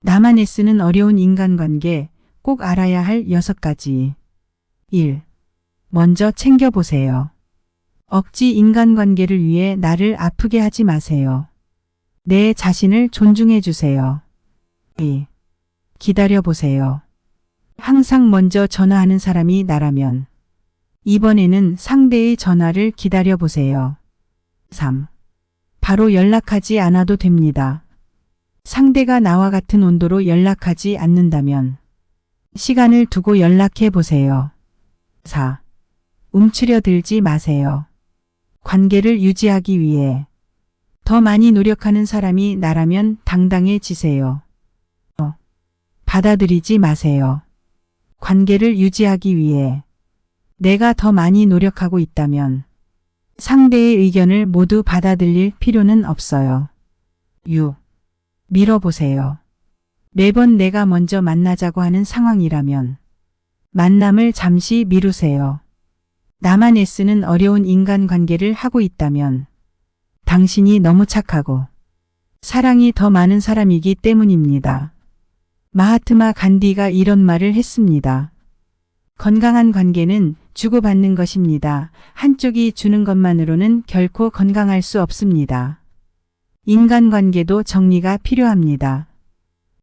나만 애쓰는 어려운 인간관계 꼭 알아야 할 여섯 가지. 1. 먼저 챙겨보세요. 억지 인간관계를 위해 나를 아프게 하지 마세요. 내 자신을 존중해 주세요. 2. 기다려보세요. 항상 먼저 전화하는 사람이 나라면 이번에는 상대의 전화를 기다려보세요. 3. 바로 연락하지 않아도 됩니다. 상대가 나와 같은 온도로 연락하지 않는다면 시간을 두고 연락해 보세요. 4. 움츠려 들지 마세요. 관계를 유지하기 위해 더 많이 노력하는 사람이 나라면 당당해지세요. 어, 받아들이지 마세요. 관계를 유지하기 위해 내가 더 많이 노력하고 있다면 상대의 의견을 모두 받아들일 필요는 없어요. 6. 밀어보세요. 매번 내가 먼저 만나자고 하는 상황이라면 만남을 잠시 미루세요. 나만 애쓰는 어려운 인간관계를 하고 있다면 당신이 너무 착하고 사랑이 더 많은 사람이기 때문입니다. 마하트마 간디가 이런 말을 했습니다. 건강한 관계는 주고받는 것입니다. 한쪽이 주는 것만으로는 결코 건강할 수 없습니다. 인간관계도 정리가 필요합니다.